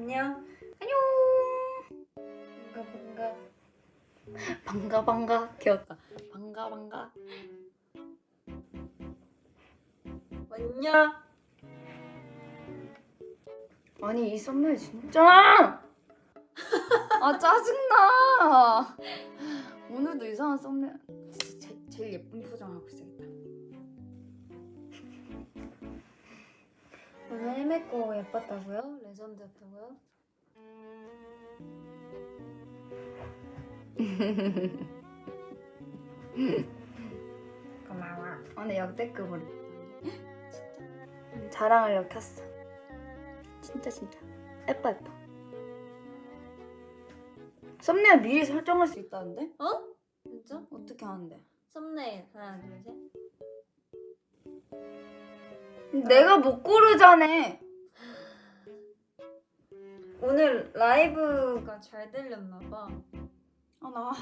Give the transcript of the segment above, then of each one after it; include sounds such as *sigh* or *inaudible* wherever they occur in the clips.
안녕. 안녕. 반가 반가. 반가 반가 귀엽다. 반가 반가. 안녕. 아니 이 썸네일 진짜 아 짜증나. 오늘도 이상한 썸네일. 진짜 제, 제일 예쁜 표정 하고 있어야 오늘 헤맸고 예뻤다고요? 레전드였다고요? 고마워. 오늘 역대급으로. 진짜 자랑하려고 켰어. 진짜 진짜 예뻐 예뻐. 썸네일 미리 설정할 수 있다는데? 어? 진짜? 어떻게 하는데? 썸네일 하나 둘 셋. 내가 못 고르잖아. 오늘 라이브가 잘 들렸나 봐. 아 나.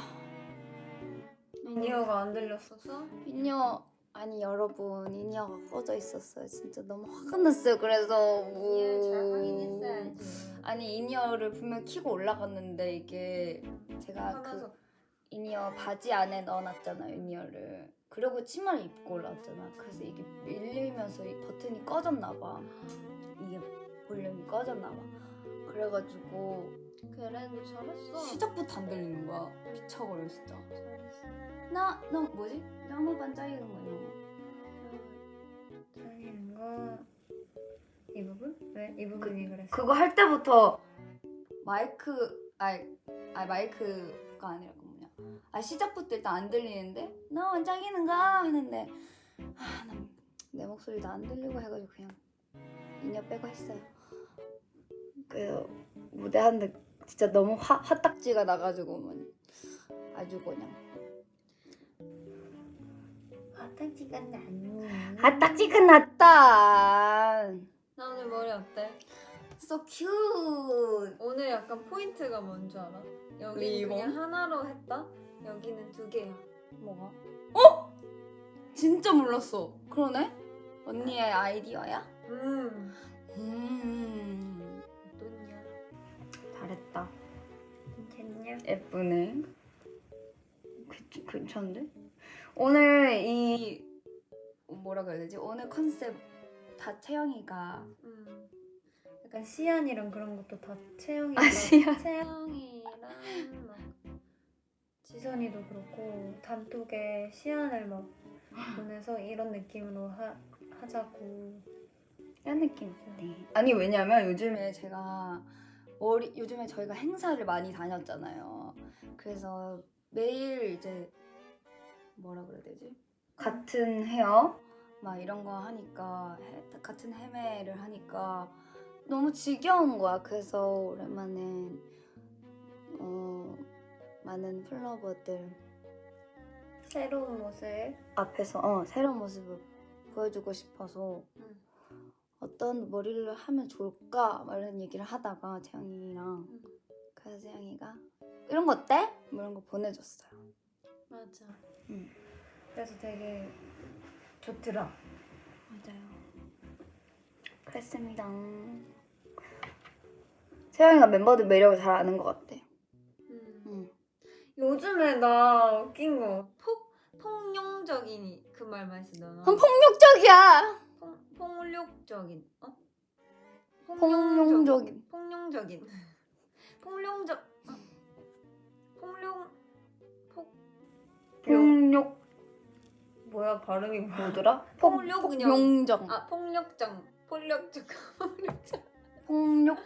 미니어가 안 들렸어서. 인이어 아니 여러분 인이어가 꺼져 있었어요. 진짜 너무 화가 났어요. 그래서 미니어 잘 뭐- 확인했어야지. 아니 인이어를 분명 키고 올라갔는데 이게 제가 하면서 그 인이어 바지 안에 넣어놨잖아요 인이어를. 그리고 치마를 입고 올라왔잖아. 그래서 이게 밀리면서 이 버튼이 꺼졌나 봐. 이게 볼륨이 꺼졌나 봐. 그래가지고 그래도 잘했어. 시작부터 안 들리는 거야. 미쳐버려 진짜. 잘했어. 나, 너 뭐지? 너무 반짝이는 거 이런 거. 잘하는 거. 이 부분? 왜? 이 부분이 그랬어? 그거 할 때부터 마이크 아니 아 마이크가 아니라 그 아 시작부터 일단 안 들리는데 나 원장이는가 하는데 아난내 목소리도 안 들리고 해가지고 그냥 인여 빼고 했어요. 그 무대 하는데 진짜 너무 화 화딱지가 나가지고 뭐 아주 그냥 화딱지가 나니. 화딱지가 났다. 나 오늘 머리 어때? So cute. 오늘 약간 포인트가 뭔줄 알아? 여기는 리본? 그냥 하나로 했다? 여기는 두 개야. 뭐가? 어? 진짜 몰랐어. 그러네? 언니의 아이디어야? 음. 음. 어떠냐? 잘했다. 괜찮냐? 예쁘네. 괜- 괜찮은데? 오늘 이 뭐라고 해야 되지? 오늘 컨셉 다 채영이가 음. 약간 시안이랑 그런 것도 다 채영이랑 아, 시안. 채영이랑 막 지선이도 그렇고 단톡에 시안을 막 보내서 이런 느낌으로 하, 하자고 이런 느낌. 네. 아니 왜냐면 요즘에 제가 머리 요즘에 저희가 행사를 많이 다녔잖아요. 그래서 매일 이제 뭐라 그래야 되지? 같은 헤어 막 이런 거 하니까 해- 같은 헤매를 하니까 너무 지겨운 거야. 그래서 오랜만에 어, 많은 플러버들 새로운 모습 앞에서 어, 새로운 모습을 보여주고 싶어서 응. 어떤 머리를 하면 좋을까 막 이런 얘기를 하다가 재영이랑 응. 그래서 재영이가 이런 거 어때? 뭐 이런 거 보내줬어요. 맞아 응. 그래서 되게 좋더라 맞아요. 그랬습니다. 재영이가 멤버들 매력을 잘 아는 것 같아. 음. 응. 요즘에 나 웃긴 거 폭, 폭용적인 그말 많이 쓰잖아 그럼 폭력적이야. 폭, 폭력적인 어? 폭력적인. 폭력적인 폭력적 어? 폭력 폭 폭력 뭐야 발음이 뭐더라? 폭력 그냥 폭용정. 아 폭력적 폭력적 *laughs* 폭력적 폭력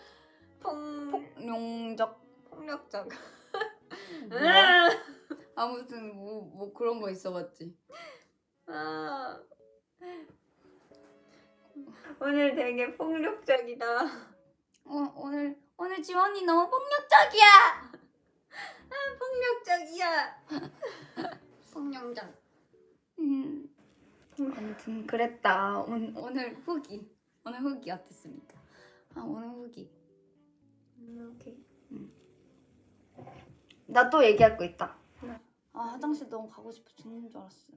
폭 폭용적. 폭력적 뭐야? 아무튼 뭐, 뭐 그런 거 있어봤지. 아 오늘 되게 폭력적이다 어, 오늘 오늘 지원이 너무 폭력적이야. 폭력적이야 폭력적 음. 아무튼 그랬다. 오늘, 오늘 후기. 오늘 후기 어땠습니까? 아 오늘 후기. 이렇게 나또 얘기할 거 있다. 네. 아 화장실 너무 가고 싶어 죽는 줄 알았어요.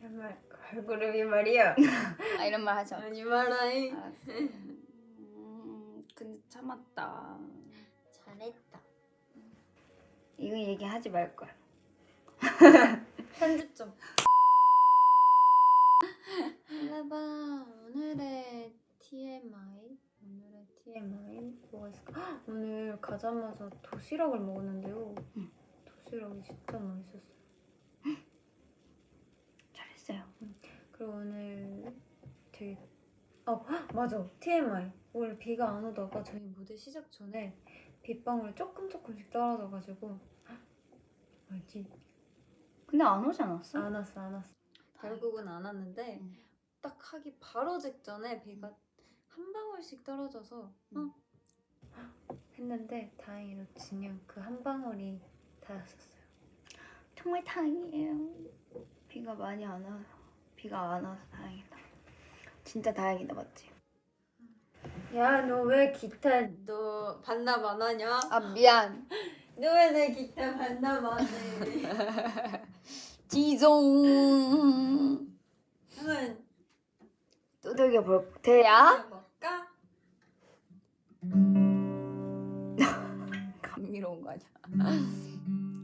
정말 걸그룹이 말이야. 아 이런 말 하지 마. 마라이. 알았어. 음, 근데 참았다. 잘했다. 이거 얘기하지 말 거야. 편집 좀. 알라바 오늘의 TMI 오늘의 TMI 뭐가 있을까? 헉, 오늘 가자마자 도시락을 먹었는데요. 응. 도시락이 진짜 맛있었어요. 잘했어요. 그리고 오늘 되게 어 헉, 맞아 TMI 원래 비가 안 오다가 저희 무대 시작 전에 빗방울 조금 조금씩 떨어져가지고 헉, 알지? 근데 안 오지 않았어? 안 왔어 안 왔어 결국은 안 왔는데 응. 딱 하기 바로 직전에 비가 한 방울씩 떨어져서 응. 어? 했는데 다행히도 진영 그 한 방울이 닿았었어요 정말 다행이에요. 비가 많이 안 와서 비가 안 와서 다행이다. 진짜 다행이다 맞지? 야 너 왜 기타 너 반납 안 하냐? 아 미안. *laughs* 너 왜 내 기타 반납 안 해? *laughs* 지종. 응 두들겨 볼 돼야? 감미로운 거 아니야?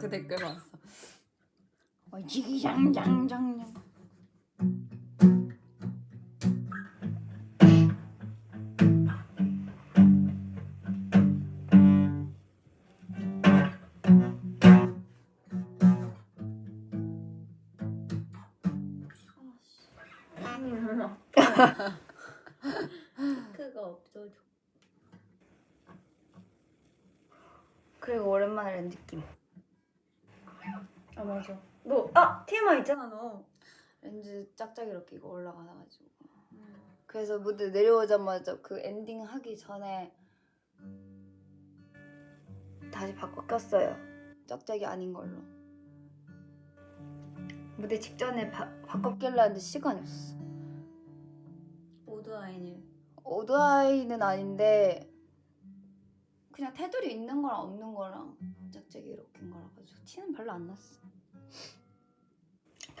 그 댓글 봤어. 어, 지기장장장. 크가 없어져. 그리고 오랜만에 렌 느낌. 아 맞아. 너 아 TMI 있잖아 너. 렌즈 짝짝이로 끼고 올라가가지고. 그래서 무대 내려오자마자 그 엔딩 하기 전에 다시 바꿔 꼈어요. 짝짝이 아닌 걸로. 무대 직전에 바, 바꿔 낄라 했는데 시간이 없었어. 오드 아이닐. 오드아이는 아닌데 그냥 테두리 있는 거랑 없는 거랑 짝짝이 이렇게 낀 거라 가지고 티는 별로 안 났어.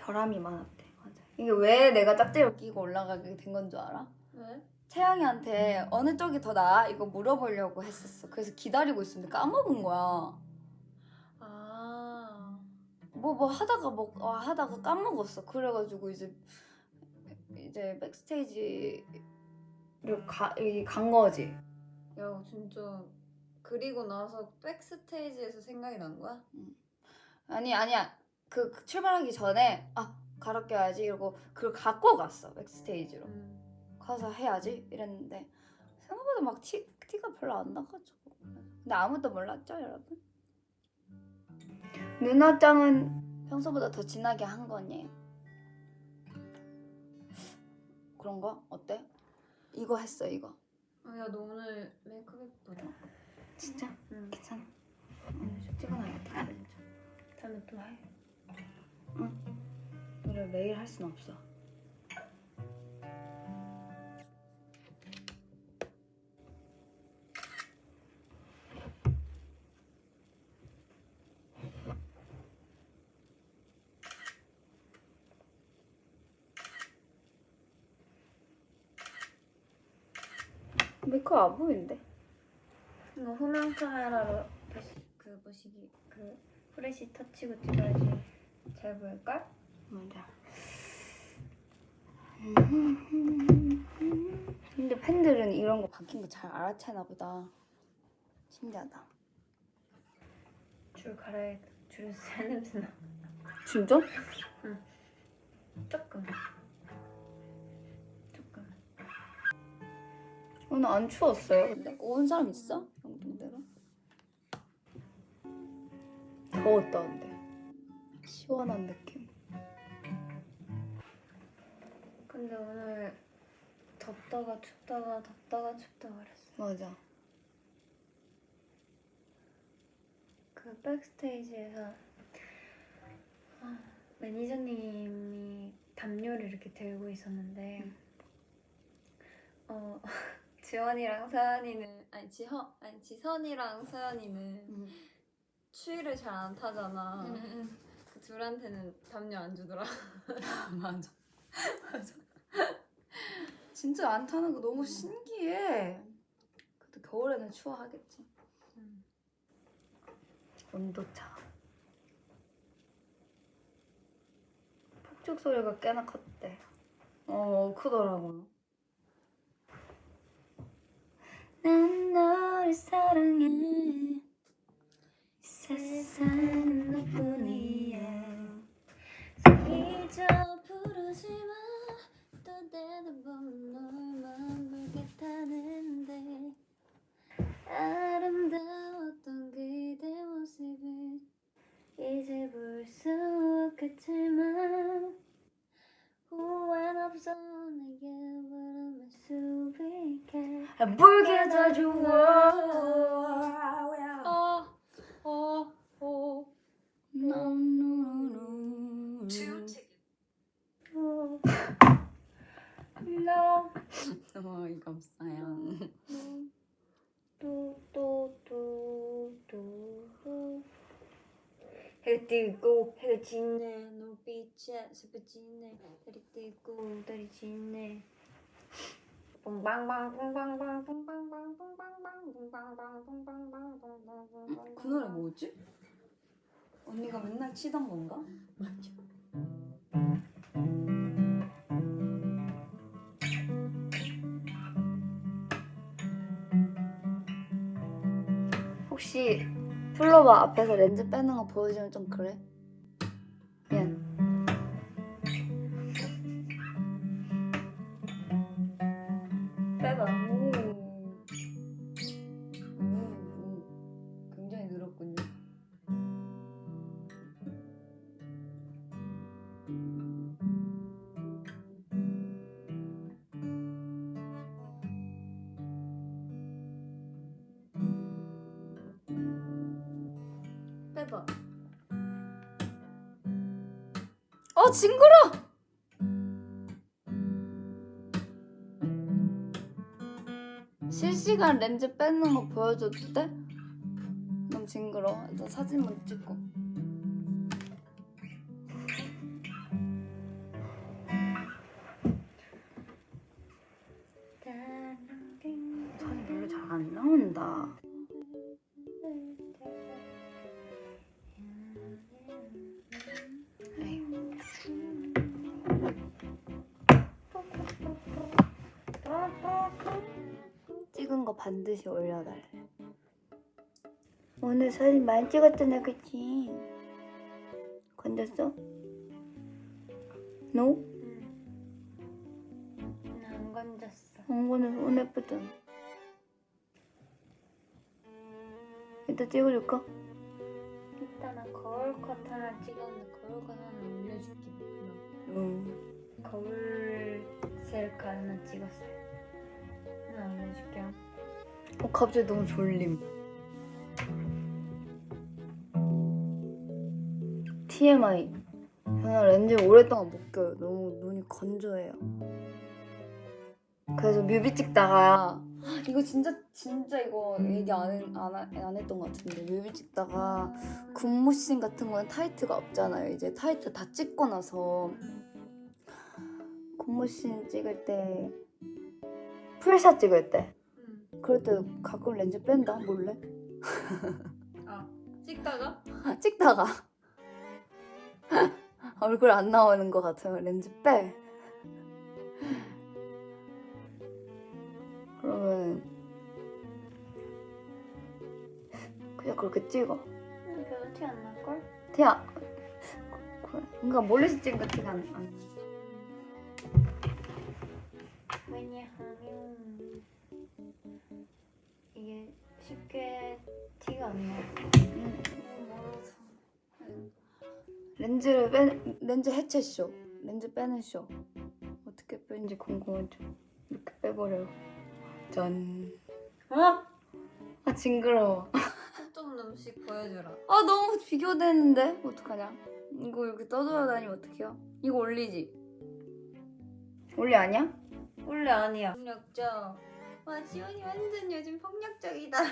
결함이 많았대. 맞아. 이게 왜 내가 짝짝이를 끼고 올라가게 된 건 줄 알아? 왜? 채영이한테 어느 쪽이 더 나아? 이거 물어보려고 했었어. 그래서 기다리고 있었는데 까먹은 거야. 아. 뭐 뭐 하다가 뭐 아, 하다가 까먹었어. 그래가지고 이제 이제 백스테이지 를 가, 이- 간 거지. 야 진짜 그리고 나서 백스테이지에서 생각이 난 거야? 아니 아니야. 그, 그 출발하기 전에 아 가로 껴야지 이러고 그걸 갖고 갔어 백스테이지로. 음. 가서 해야지 이랬는데 생각보다 막 티, 티가 별로 안 나가지고 근데 아무도 몰랐죠 여러분? 누나짱은 평소보다 더 진하게 한 거니 그런가? 어때? 이거 했어 이거 아, 야, 너 오늘 메이크업 예쁘다. 진짜? 응. 괜찮아 오늘 좀 찍어놔야겠다 진짜 다음에 또 해. 노래 매일 할 순 없어. 메이크업 안 보이는데? 이거 후면 카메라로 다시 그 보시기 그 프레시 터치고 찍어야지 잘 보일걸? 맞아. *laughs* 근데 팬들은 이런 거 바뀐 거 잘 알아채나 보다. 신기하다. 줄 갈아야 줄에서 살 냄새 나. 진짜? 조금. 조금. 오늘 안 추웠어요? 근데 온 사람 있어? 영동대로? 더웠다 근데. 시원한 느낌. 근데 오늘 덥다가 춥다가 덥다가 춥다가 그랬어. 맞아. 그 백스테이지에서 아, 매니저님이 담요를 이렇게 들고 있었는데 음. 어 *laughs* 지원이랑 서연이는 아니 지허 아니 지선이랑 서연이는 음. 추위를 잘 안 타잖아. 그 둘한테는 담요 안 주더라. *laughs* 맞아. 맞아. 진짜 안 타는 거 너무 신기해. 그래도 겨울에는 추워하겠지. 음. 온도차. 폭죽 소리가 꽤나 컸대. 어, 크더라고요. 난 너를 사랑해. 불게 더 좋아. 어, 어, 어. 노노노노. 어. No. 어이가 없어요. 또또또또또 해가 뜨고 해가 지네 눈빛에 슬퍼지네 다리 뜨고 다리 지네 뽕방방 뽕방방 뽕방방 뽕방방 뽕방방 뽕방방 뽕방방 그 노래 뭐지? 언니가 맨날 치던 건가? 맞죠 혹시 플로버 앞에서 렌즈 빼는 거 보여주면 좀 그래? 미안. 오. 오, 오. 굉장히 늘었군요. 빼봐 어 징그러! 실시간 렌즈 빼는 거 보여줘도 돼? 너무 징그러. 일단 사진만 찍고. 반드시 올려달래. 오늘 사진 많이 찍었잖아, 그치? 건졌어? 너? 안 건졌어 안 건져서 오늘 예쁘잖아. 이따 찍어줄까? 이따 나 거울 컷 하나 찍었는데 거울 컷 하나 올려줄게. 응. 거울 셀카 하나 찍었어요 하나 올려줄게요 어, 갑자기 너무 졸림. TMI. 저는 렌즈 오랫동안 못 껴요. 너무 눈이 건조해요. 그래서 뮤비 찍다가 *gasps* 이거 진짜 진짜 이거 얘기 안, 했, 안, 하- 안 했던 것 같은데 뮤비 찍다가 군무씬 같은 거는 타이트가 없잖아요. 이제 타이트 다 찍고 나서 군무씬 찍을 때 풀샷 찍을 때 응. 그럴 때 가끔 렌즈 뺀다 몰래 아 찍다가? *laughs* 찍다가 *laughs* 얼굴 안 나오는 것 같으면 렌즈 빼 그러면 그냥 그렇게 찍어 근데 별로 티 안 날걸? 티야 뭔가 멀리서 찍은 거 티가 안, 안 나. 왜냐 하면 이게 쉽게 티가 안 나. 음, 멀어서. 렌즈를 빼 렌즈 해체 쇼 렌즈 빼는 쇼 어떻게 빼 왠지 궁금하죠? 이렇게 빼버려요. 짠. 어? 아 징그러워. 좀 음식 보여주라. 아 너무 비교되는데 어떡하냐? 이거 이렇게 떠돌아다니면 어떡해요? 이거 올리지? 올리 아니야? 원래 아니야. 폭력적. 와 지원이 완전 요즘 폭력적이다. *laughs*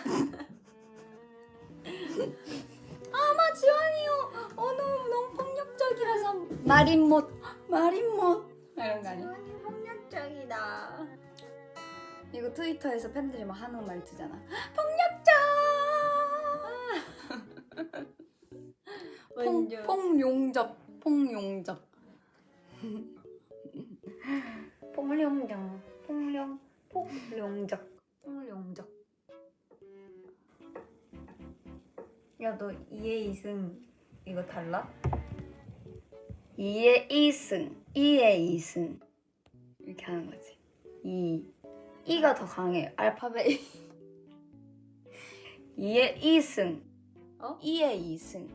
아마 지원이요. 어 너무 너무 폭력적이라서 말인 못 말인 못 이런 거 아니야? 지원이 폭력적이다. 이거 트위터에서 팬들이 막 하는 말투잖아. 폭력적. *laughs* 폭 완전. 폭용적 폭용적. 폭룡정. 폭룡. 폭룡적. 폭룡적. 야 너 이해 이승 이거 달라? 2의 2승, 2의 2승 이렇게 하는 거지. 2. 2가 더 강해. 알파벳 2의 2승, 어? 2의 2승.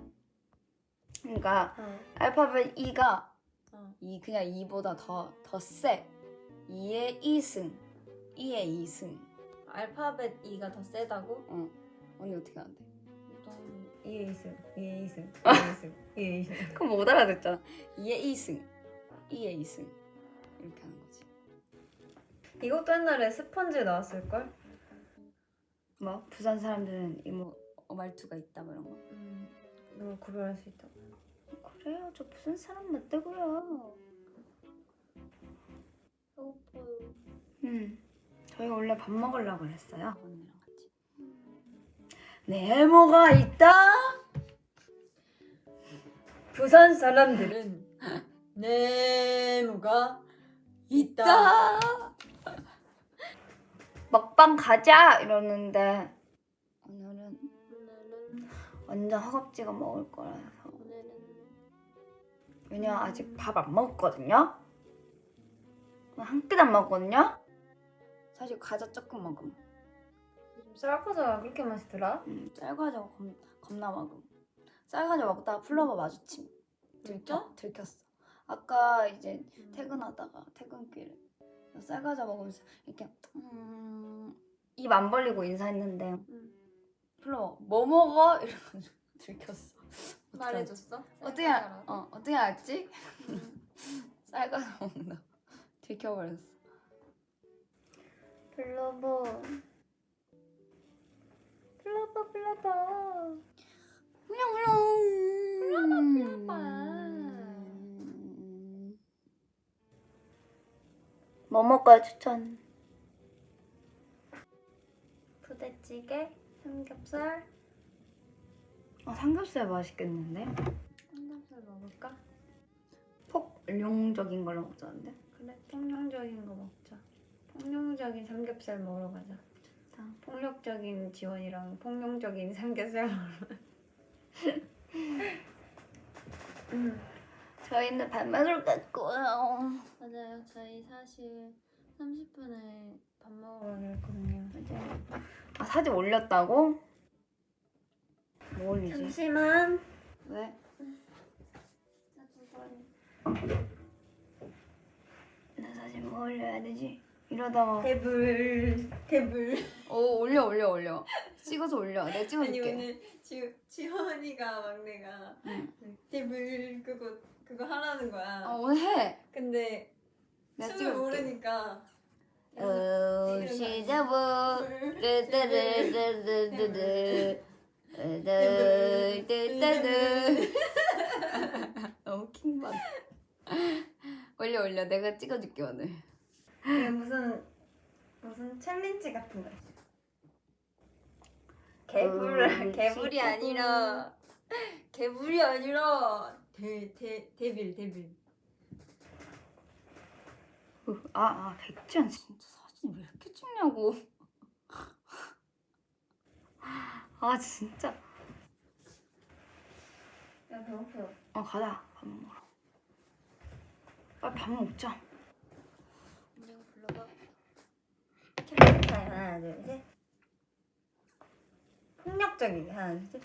그러니까 어. 알파벳 2가 어. 2 그냥 2보다 더 더 세. 2의 2승, 2의 2승. 알파벳 E가 더 세다고? 어. 언니 어떻게 안 돼? 이해 이승. 이해 이승. 이해 이승. 이해 이승. 그럼 못 알아듣잖아. 2의 2승, 2의 2승 이렇게 하는 거지. 이것도 옛날에 스펀지에 나왔을 걸? 뭐 부산 사람들은 이뭐 말투가 있다 뭐 이런 거. 음. 너 구별할 수 있다. 그래요, 저 부산 사람 맞다고요. 배고파요. 음, 저희가 원래 밥 먹으려고 그랬어요. 언니랑 같이. 네모가 있다. 부산 사람들은 네모가 있다. 먹방 가자 이러는데 오늘은 완전 허겁지겁 먹을 거라서 왜냐 아직 밥 안 먹었거든요. 한 끼도 안 먹었거든요. 사실 과자 조금 먹음. 요즘 쌀과자가 그렇게 맛있더라? 음, 쌀과자 겁, 겁나 먹음. 쌀과자 먹다가 플러버 마주침. 들켰, 들켰어. 아까 이제 퇴근하다가 퇴근길에 쌀과자 먹으면서 이렇게 음, 입 안 벌리고 인사했는데 음. 플러버 뭐 먹어? 이러면서 *laughs* 들켰어. 말해줬어? 어떻게 알, 어 어떻게 알지? *laughs* 쌀과자 먹는다. 들켜버렸어. 플러버 플러버 플러버 훌렁훌렁. 플러버. 뭐 먹어요 추천? 부대찌개 삼겹살 아 삼겹살 맛있겠는데? 삼겹살 먹을까? 폭룡적인 걸로 먹자는데? 그래 폭력적인 거 먹자 폭력적인 삼겹살 먹으러 가자 자. 폭력적인 지원이랑 폭력적인 삼겹살 먹으러 음. 저희는 밥 먹으러 갔고요. 맞아요 저희 사실 30분에 밥 먹으러 가거든요 아 사진 올렸다고? 뭐 올리지? 잠시만 왜? 나 사진 뭐 올려야 되지? 이러다가 대불 대불 오 올려 올려 올려. 찍어서 올려. 내가 아니 찍어줄게. 오늘 지 지원이가 막내가 응. 대불 그거 그거 하라는 거야. 아 오늘 해? 근데 내가 춤을 찍어줄게. 모르니까. 어 시작부 르르르르르르르 르르르르르 너무 킹받 올려 올려. 내가 찍어줄게 오늘 이게 무슨 무슨 챌린지 같은 거. 개불 음, 개불이. 아니라 개불이 아니라 대대 대빌 대빌. 아아 백지연 진짜 사진 왜 이렇게 찍냐고 아 진짜 야 배고프다. 어 가자 밥 먹으러 빨리 밥 먹자 불러봐. 챌린지 하나 둘 셋. 폭력적이게 하나 둘 셋.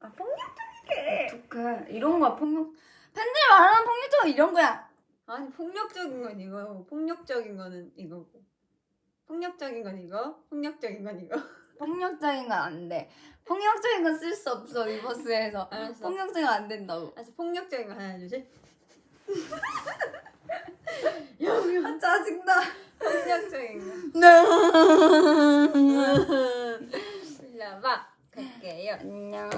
아 폭력적이게. 어떡해 이런 거야 폭력 팬들이 말하는 폭력적은 이런 거야 아니 폭력적인 건 이거고 폭력적인 거는 이거고 폭력적인 건 이거 폭력적인 건 이거 폭력적인 건 안 돼. 폭력적인 건 쓸 수 없어 리버스에서. 알았어 폭력적인 건 안 된다고. 알았어 폭력적인 거 하나 둘 셋 *laughs* 아, 짜증나. 폭력적인 거 네. 일로 와봐 갈게요. 안녕